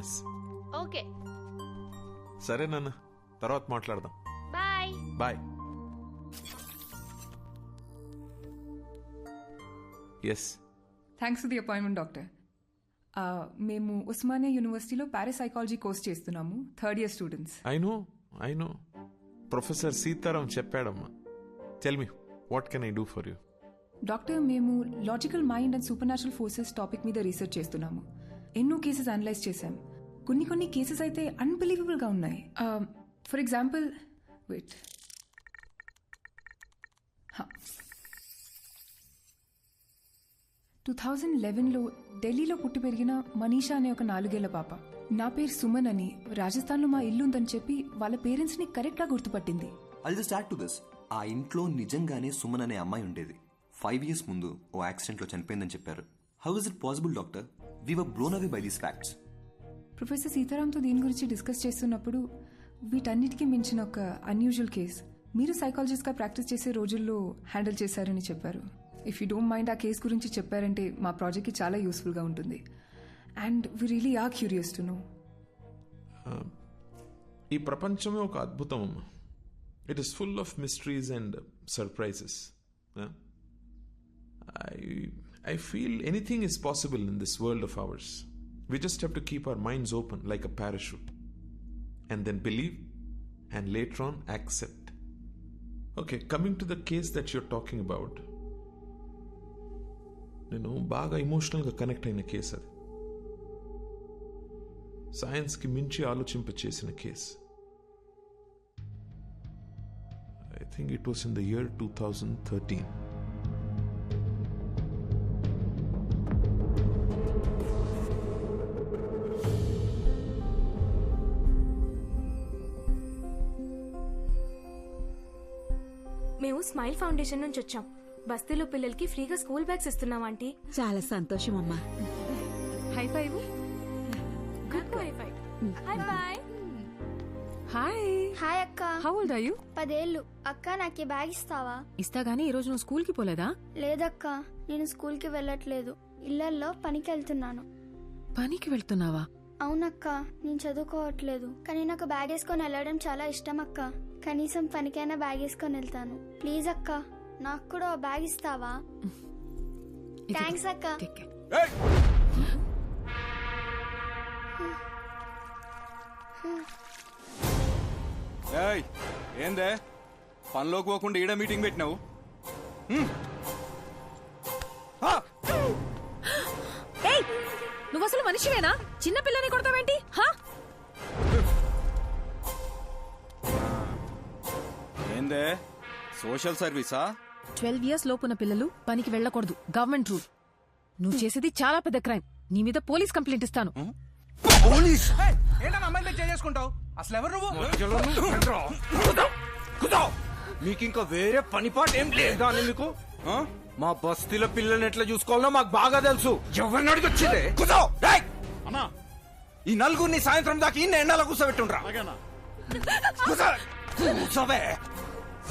Promise. Okay. సరే నాన్న తర్వాత మాట్లాడదాం. Bye. Bye. Yes thanks for the appointment doctor మేము ఉస్మానియా యూనివర్సిటీలో పారాసైకాలజీ కోర్స్ చేస్తున్నాము third year students I know I know professor Sitaram చెప్పాడమ్మా. Tell me what can I do for you doctor మేము logical mind and supernatural forces topic మీద research చేస్తున్నాము. ఎన్నో cases analyse చేశాం. కొన్ని కొన్ని కేసెస్ అయితే అన్బిలీవబుల్గా ఉన్నాయి. For example wait two thousand లెవెన్లో ఢిల్లీలో పుట్టి పెరిగిన మనీషా అనే ఒక నాలుగేళ్ళ పాప. నా పేరు సుమన్ అని రాజస్థాన్లో మా ఇల్లు ఉందని చెప్పి వాళ్ళ పేరెంట్స్ని కరెక్ట్గా గుర్తుపట్టింది. I'll just add to this ఆ ఇంట్లో నిజంగానే సుమన్ అనే అమ్మాయి ఉండేది. ఫైవ్ ఇయర్స్ ముందు ఓ యాక్సిడెంట్లో చనిపోయిందని చెప్పారు. How is it possible doctor we were blown away by these facts professor సీతారాంతో దీని గురించి డిస్కస్ చేస్తున్నప్పుడు వీటన్నిటికీ మించిన ఒక అన్యూజువల్ కేస్ మీరు సైకాలజిస్ట్గా ప్రాక్టీస్ చేసే రోజుల్లో హ్యాండిల్ చేశారని చెప్పారు. ఇఫ్ యూ డోంట్ మైండ్ ఆ కేస్ గురించి చెప్పారంటే మా ప్రాజెక్ట్కి చాలా యూస్ఫుల్గా ఉంటుంది. And we really are curious to know ఈ ప్రపంచమే ఒక అద్భుతం అమ్మా. It is full of mysteries and surprises I I feel anything is possible in this world of ours we just have to keep our minds open like a parachute and then believe and later on accept okay coming to the case that you're talking about నేను బాగా ఇమోషనల్గా connect అయిన case అది సైన్స్కి మించి ఆలోచింప చేసిన case I think it was in the year two thousand thirteen smile foundation నుంచి వచ్చాం. బస్తీలో పిల్లలకి ఫ్రీగా స్కూల్ బ్యాగ్స్ ఇస్తున్నాం ఆంటీ. చాలా సంతోషం అమ్మా. High five good high five high five hi hi అక్క. హౌ ఓల్డ్ ఆర్ యు పదేళ్ళు. అక్క నాకు బ్యాగ్ ఇస్తావా? ఇస్తా గానీ ఈ రోజు నువ్వు స్కూల్కి పోలేదా? లేదక్క. నేను స్కూల్కి వెళ్ళట్లేదు. ఇళ్ళల్లో పనికి వెళ్తున్నాను పనికి వెళ్తున్నావా? అవునక్క. నేను చదువుకోవట్లేదు. కానీ నాకు బ్యాగ్ వేసుకొని వెళ్ళడం చాలా ఇష్టం అక్క. కనీసం పనికైనా బ్యాగ్ వేసుకొని వెళ్తాను. ప్లీజ్ అక్క నాకు కూడా ఓ బ్యాగ్ ఇస్తావా? థ్యాంక్స్ అక్క. ఏందే? పనిలోకి పోకుండా ఈడ మీటింగ్ పెట్టినావు? నువ్వు అసలు మనిషివేనా? చిన్న పిల్లని కొడతావేంటి? హా? ఏందే? సోషల్ సర్వీసా? ట్వెల్వ్ ఇయర్స్ లోపున్న పిల్లలు పనికి వెళ్ళకూడదు. Government rule. నువ్వు చేసేది చాలా పెద్ద క్రైమ్. నీ మీద పోలీస్ కంప్లైంట్ ఇస్తాను. పోలీస్? ఏంటన్నా అమ్మాయిలు చేసుకుంటావు అసలు ఎవరు మీకు ఇంకా వేరే పని పాట ఏం లేదా అని మీకు? ఆ? మా బస్తీల పిల్లల్ని ఎట్లా చూసుకోవాలో మాకు బాగా తెలుసు. ఎవరిని అడిగి వచ్చిందే! ఈ నలుగురిని సాయంత్రం దాకా ఇన్ని ఎండాల కూర్చోబెట్టుండ్రా. కూర్చో.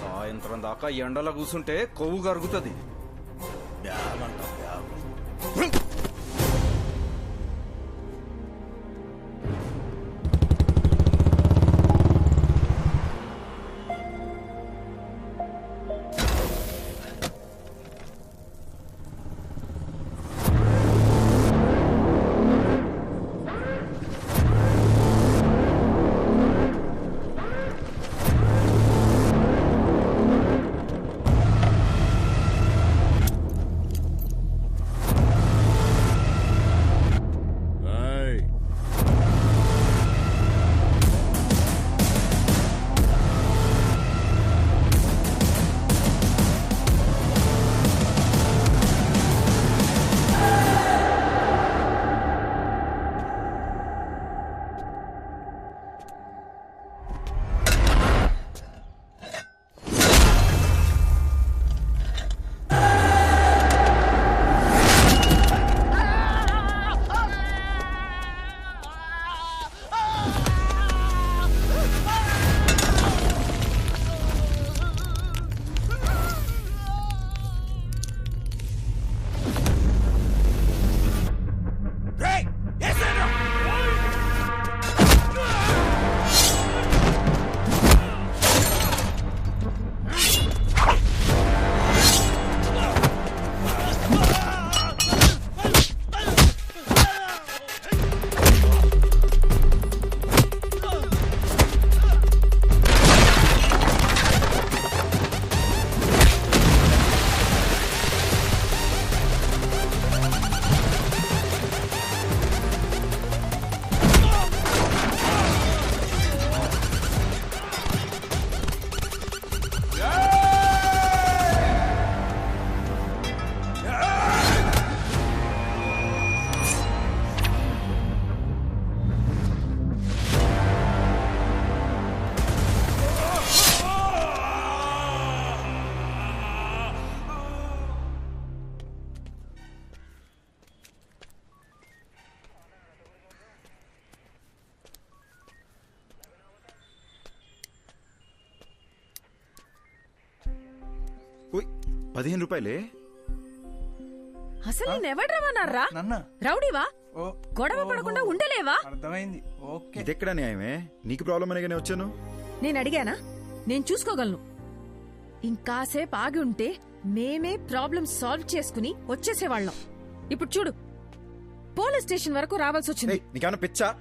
సాయంత్రం దాకా ఎండలో కూర్చుంటే కొవ్వు కరుగుతుంది. బ్యాగ్ అంట బ్యాగ్ పదిహేను రూపాయలే? అసలు నేను ఎవడ్రమన్నారా నన్న? రౌడీవా? ఓ. గొడవ పడకుండా ఉండలేవా? అర్థమైంది. ఓకే. ఇదెక్కడ న్యాయమే? నీకు ప్రాబ్లం అనేగానే వచ్చాను? నేను అడిగానా నేను చూసుకోగలను. ఇంకాసేపు ఆగి ఉంటే మేమే ప్రాబ్లం సాల్వ్ చేసుకుని వచ్చేసేవాళ్ళం. ఇప్పుడు చూడు. పోలీస్ స్టేషన్ వరకు రావాల్సి వచ్చింది. ఏయ్, నీకేమన్నా పిచ్చా?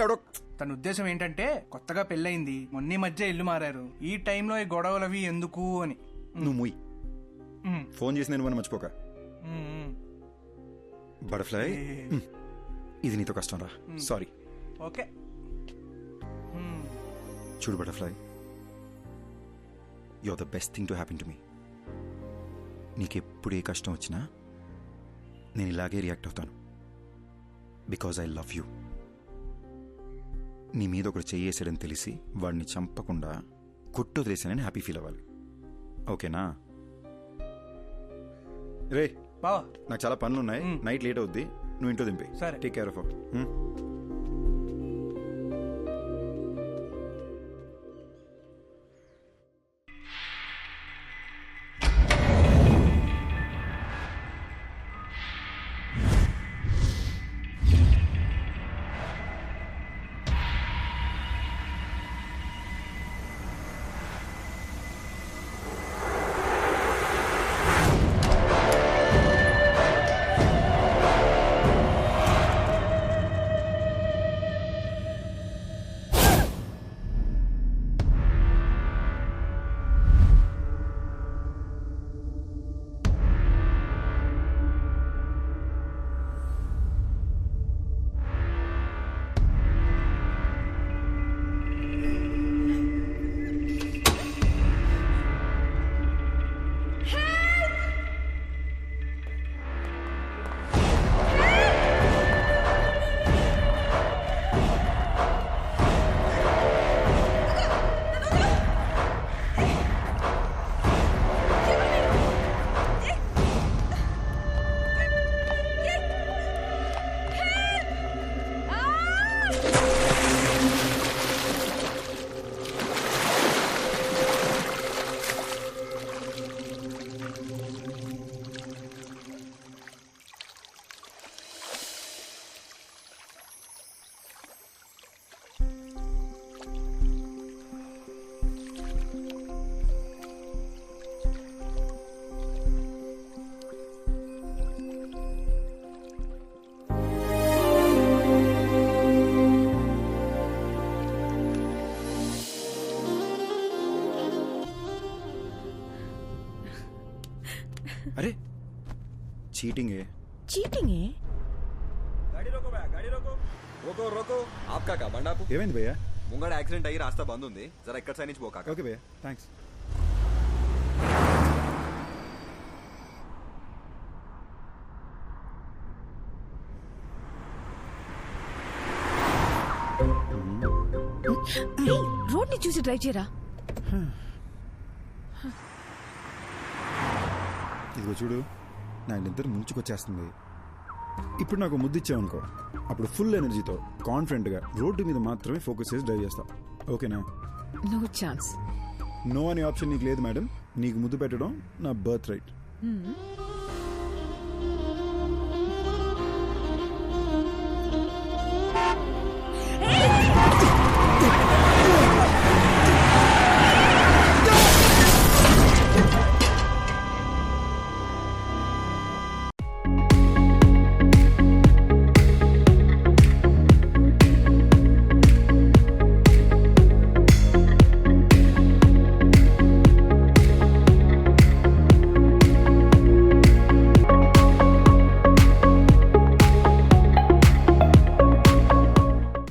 ఎవడో తన ఉద్దేశం ఏంటంటే కొత్తగా పెళ్ళయింది. మొన్న మధ్య ఇల్లు మారారు. ఈ టైంలో ఈ గొడవలు అవి ఎందుకు అని. నువ్వు ఫోన్ చేసి నేను మనం మర్చిపోక. బటర్ఫ్లై? ఇది నీతో కష్టం రా. సారీ. ఓకే. చూడు butterfly. You are the best thing to happen to me నీకెప్పుడు ఏ కష్టం వచ్చినా నేను ఇలాగే రియాక్ట్ అవుతాను. బికాజ్ ఐ లవ్ యూ నీ మీద ఒకడు చెయ్యేసాడని తెలిసి వాడిని చంపకుండా కొట్టు వదిలేసానని హ్యాపీ ఫీల్ అవ్వాలి. ఓకేనా రే బావా. నాకు చాలా పనులు ఉన్నాయి. నైట్ లేట్ అవుద్ది. నువ్వు ఇంట్లో దింపే సరే. టేక్ కేర్ ఆఫ్ చీటింగ్ ఏ చీటింగ్ ఏ రోకో రోకో ఆప్కా కా బండాపు ఏమైంది భయ్యా ముంగడ యాక్సిడెంట్ అయ్యి రాస్తా బంద్ ఉంది జర ఎక్కడ సైడ్ నుంచి పోకా ఓకే భయ్యా థ్యాంక్స్ రోడ్ని చూసి డ్రైవ్ చేయరా ఇదిగో చూడు నా ఇద్దరు ముంచుకొచ్చేస్తుంది. ఇప్పుడు నాకు ముద్దు ఇచ్చావనుకో అప్పుడు ఫుల్ ఎనర్జీతో కాన్ఫిడెంట్గా రోడ్డు మీద మాత్రమే ఫోకస్ చేసి డ్రైవ్ చేస్తా. ఓకేనా? No chance. నో అనే ఆప్షన్ నీకు లేదు మేడం. నీకు ముద్దు పెట్టడం నా బర్త్ రైట్.